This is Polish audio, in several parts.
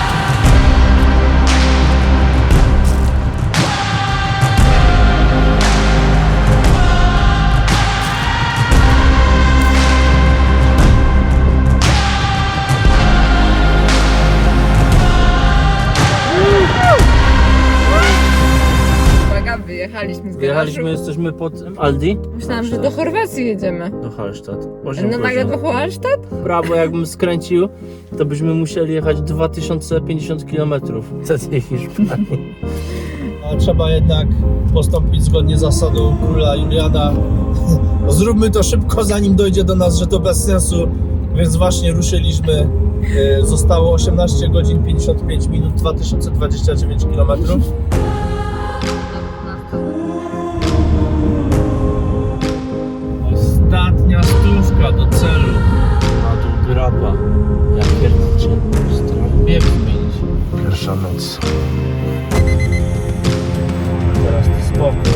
Bye. Wyjechaliśmy z Wyjechaliśmy, garażu. jesteśmy pod Aldi. Myślałam, że do Chorwacji jedziemy. Do Hallstatt. Osiem No nagle do Hallstatt? Prawo jakbym skręcił, to byśmy musieli jechać 2050 km do tej Hiszpanii. A trzeba jednak postąpić zgodnie z zasadą króla Juliana. Zróbmy to szybko, zanim dojdzie do nas, że to bez sensu. Więc właśnie ruszyliśmy. E, Zostało 18 godzin 55 minut 2029 km. Noc. Teraz to spokój.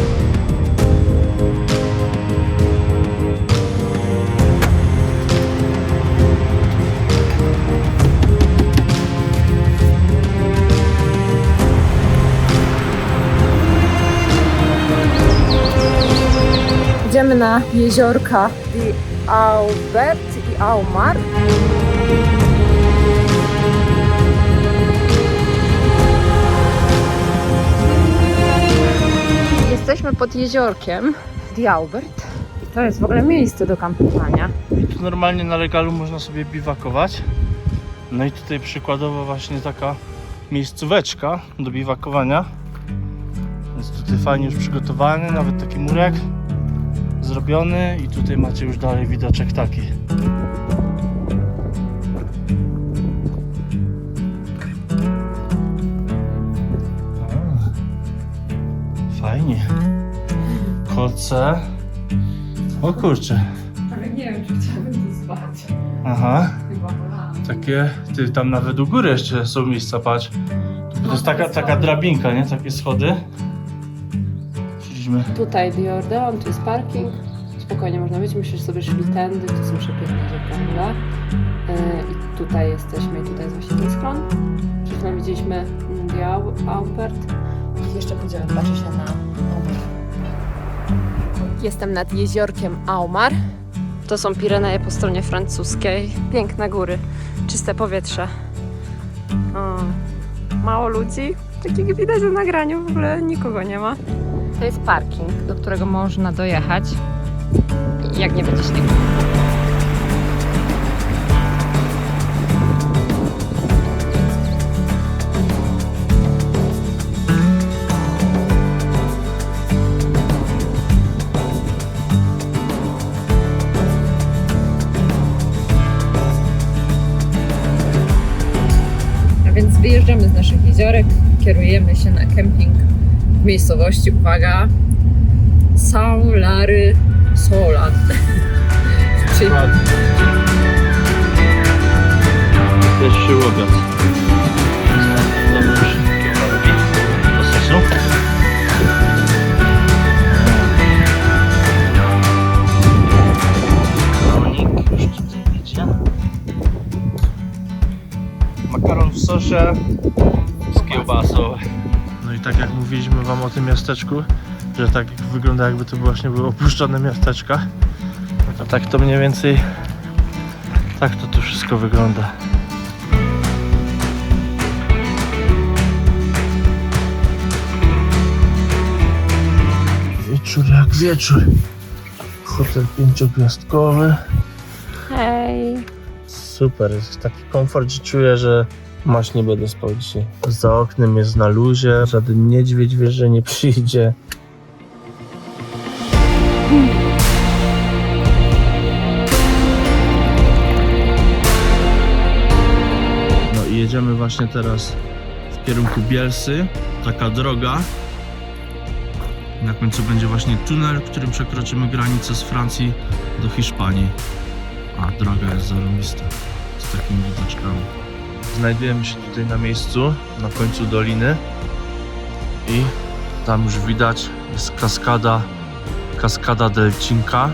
Idziemy na jeziorka Di Albert i Aumar. Jesteśmy pod jeziorkiem Di Albert. To jest w ogóle miejsce do kampowania. I tu normalnie na legalu można sobie biwakować. No i tutaj przykładowo właśnie taka miejscóweczka do biwakowania. Jest tutaj fajnie już przygotowany, nawet taki murek zrobiony i tutaj macie już dalej widoczek taki. Fajnie. Koce. O kurczę. Ale nie wiem, czy chciałabym tu spać. Aha. Chyba Takie, ty tam nawet u góry jeszcze są miejsca, patrz. To jest taka, taka drabinka, nie? Takie schody. Szliśmy. Tutaj The Ordeon, tu jest parking. Spokojnie można być, myślę, że sobie szli tędy, to są przepiękne żebrania. Yy, I tutaj jesteśmy, i tutaj jest właśnie ten schron. Przed chwilą widzieliśmy The Aubert. Jeszcze pójdziemy, patrzę się na Aumar. Jestem nad jeziorkiem Aumar. To są Pireneje po stronie francuskiej. Piękne góry, czyste powietrze. O, mało ludzi, tak jak widać na nagraniu, w ogóle nikogo nie ma. To jest parking, do którego można dojechać, jak nie będzie śniegu. Jeziorek, kierujemy się na kemping w miejscowości, uwaga, Saulary Solat. Czyli łowiec. Dobra, Makaron w sosie z kiełbasą. No i tak jak mówiliśmy wam o tym miasteczku, że tak wygląda jakby to właśnie były opuszczone miasteczka. No to tak to mniej więcej tak to tu wszystko wygląda. Wieczór jak wieczór. Hotel pięciogwiazdkowy. hej. Super, jest taki komfort, że czuję, że masz nie będę spał dzisiaj. Za oknem jest na luzie, żaden niedźwiedź wie, że nie przyjdzie. No i jedziemy właśnie teraz w kierunku Bielsy. Taka droga. Na końcu będzie właśnie tunel, którym przekroczymy granicę z Francji do Hiszpanii. A droga jest zarąbista z takimi widoczkami. Znajdujemy się tutaj na miejscu, na końcu doliny i tam już widać jest kaskada, kaskada del Cinca.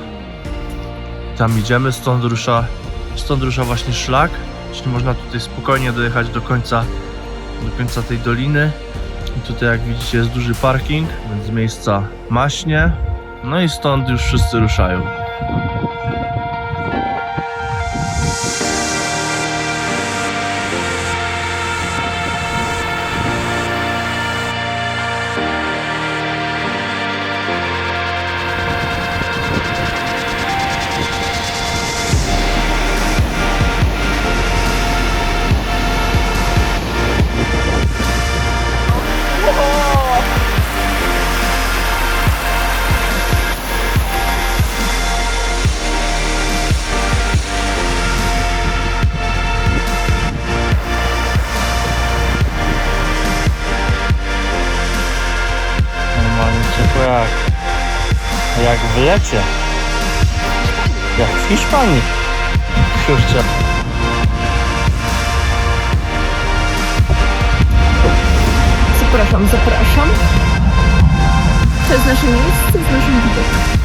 Tam idziemy, stąd rusza, stąd rusza właśnie szlak, czyli można tutaj spokojnie dojechać do końca, do końca tej doliny. I tutaj jak widzicie jest duży parking, więc miejsca maśnie. No i stąd już wszyscy ruszają. Jak, jak w lecie. Jak w Hiszpanii. Kurczę. Zapraszam, zapraszam. To jest nasze miejsce z naszym widokiem.